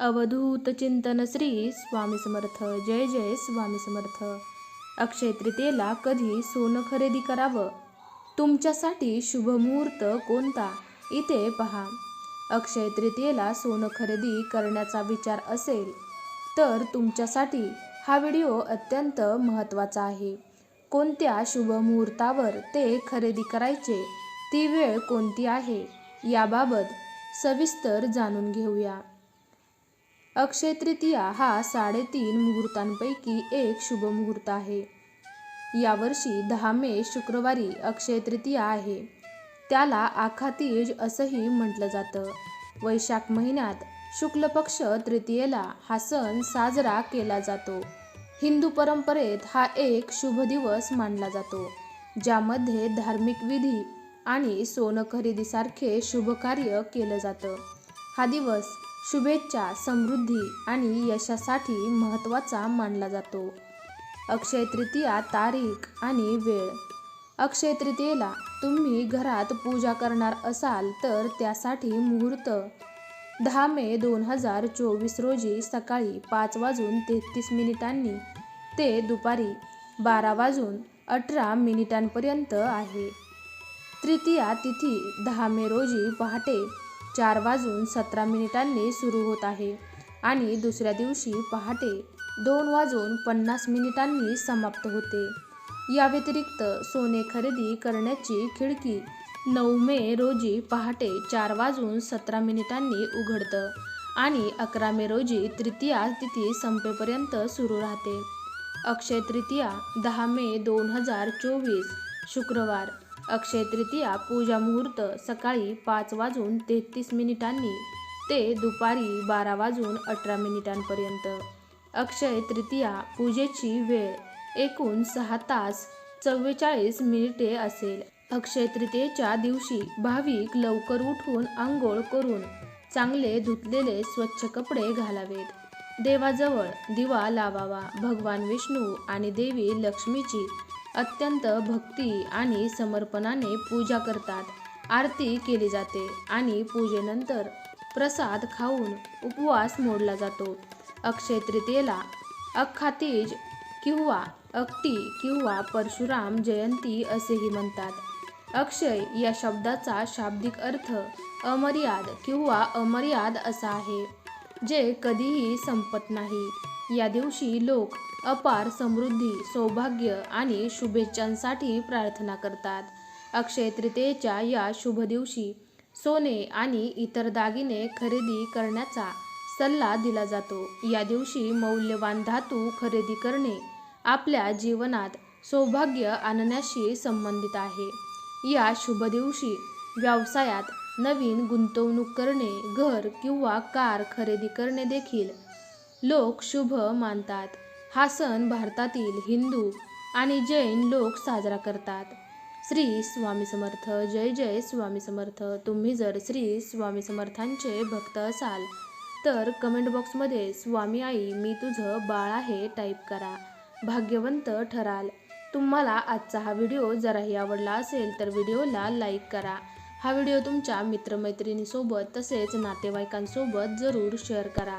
अवधूत चिंतन श्री स्वामी समर्थ. जय जय स्वामी समर्थ. अक्षय तृतीयेला कधी सोनं खरेदी करावं? तुमच्यासाठी शुभमुहूर्त कोणता? इथे पहा. अक्षय तृतीयेला सोनं खरेदी करण्याचा विचार असेल तर तुमच्यासाठी हा व्हिडिओ अत्यंत महत्त्वाचा आहे. कोणत्या शुभमुहूर्तावर ते खरेदी करायचे? ती वेळ कोणती आहे? याबाबत सविस्तर जाणून घेऊया. अक्षय तृतीया हा साडेतीन मुहूर्तांपैकी एक शुभ मुहूर्त आहे. यावर्षी दहा मे शुक्रवारी अक्षय तृतीया आहे. त्याला आखातीज असंही म्हटलं जातं. वैशाख महिन्यात शुक्ल पक्ष तृतीयेला हा सण साजरा केला जातो. हिंदू परंपरेत हा एक शुभ दिवस मानला जातो ज्यामध्ये धार्मिक विधी आणि सोनं खरेदीसारखे शुभ कार्य केलं जातं. हा दिवस शुभेच्छा समृद्धी आणि यशासाठी महत्त्वाचा मानला जातो. अक्षय तृतीया तारीख आणि वेळ. अक्षय तृतीयेला तुम्ही घरात पूजा करणार असाल तर त्यासाठी मुहूर्त. दहा मे दोन हजार चोवीस रोजी सकाळी पाच वाजून तेहतीस मिनिटांनी. ते दुपारी बारा वाजून अठरा मिनिटांपर्यंत आहे. तृतीया तिथी दहा मे रोजी पहाटे चार वाजून सतरा मिनिटांनी सुरू होत आहे. आणि दुसऱ्या दिवशी पहाटे दोन वाजून पन्नास मिनिटांनी समाप्त होते. या व्यतिरिक्त सोने खरेदी करण्याची खिडकी नऊ मे रोजी पहाटे चार वाजून सतरा मिनिटांनी उघडतं आणि अकरा मे रोजी तृतीया तिथी संपेपर्यंत सुरू राहते. अक्षय तृतीया दहा मे दोन हजार चोवीस शुक्रवार. अक्षय तृतीया पूजा मुहूर्त सकाळी पाच वाजून तेहतीस मिनिटांनी ते दुपारी बारा वाजून अठरा मिनिटांपर्यंत. अक्षय तृतीया पूजेची वेळ एकूण सहा तास चव्वेचाळीस मिनिटे असेल. अक्षय तृतीयेच्या दिवशी भाविक लवकर उठून आंघोळ करून चांगले धुतलेले स्वच्छ कपडे घालावेत. देवाजवळ दिवा लावावा. भगवान विष्णू आणि देवी लक्ष्मीची अत्यंत भक्ती आणि समर्पणाने पूजा करतात. आरती केली जाते आणि पूजेनंतर प्रसाद खाऊन उपवास मोडला जातो. अक्षय तृतीयेला अख्खातीज किंवा अक्टी किंवा परशुराम जयंती असेही म्हणतात. अक्षय या शब्दाचा शाब्दिक अर्थ अमर्याद किंवा अमर्याद असा आहे जे कधीही संपत नाही. या दिवशी लोक अपार समृद्धी सौभाग्य आणि शुभेच्छांसाठी प्रार्थना करतात. अक्षय तृतीयेच्या या शुभ दिवशी सोने आणि इतर दागिने खरेदी करण्याचा सल्ला दिला जातो. या दिवशी मौल्यवान धातू खरेदी करणे आपल्या जीवनात सौभाग्य आणण्याशी संबंधित आहे. या शुभ दिवशी व्यवसायात नवीन गुंतवणूक करणे घर किंवा कार खरेदी करणे देखील लोक शुभ मानतात. हा सण भारतातील हिंदू आणि जैन लोक साजरा करतात. श्री स्वामी समर्थ जय जय स्वामी समर्थ. तुम्ही जर श्री स्वामी समर्थांचे भक्त असाल तर कमेंट बॉक्समध्ये स्वामी आई मी तुझं बाळ आहे टाईप करा. भाग्यवंत ठराल. तुम्हाला आजचा हा व्हिडिओ जराही आवडला असेल तर व्हिडिओला लाईक करा. हा व्हिडिओ तुमच्या मित्रमैत्रिणीसोबत तसेच नातेवाईकांसोबत जरूर शेअर करा.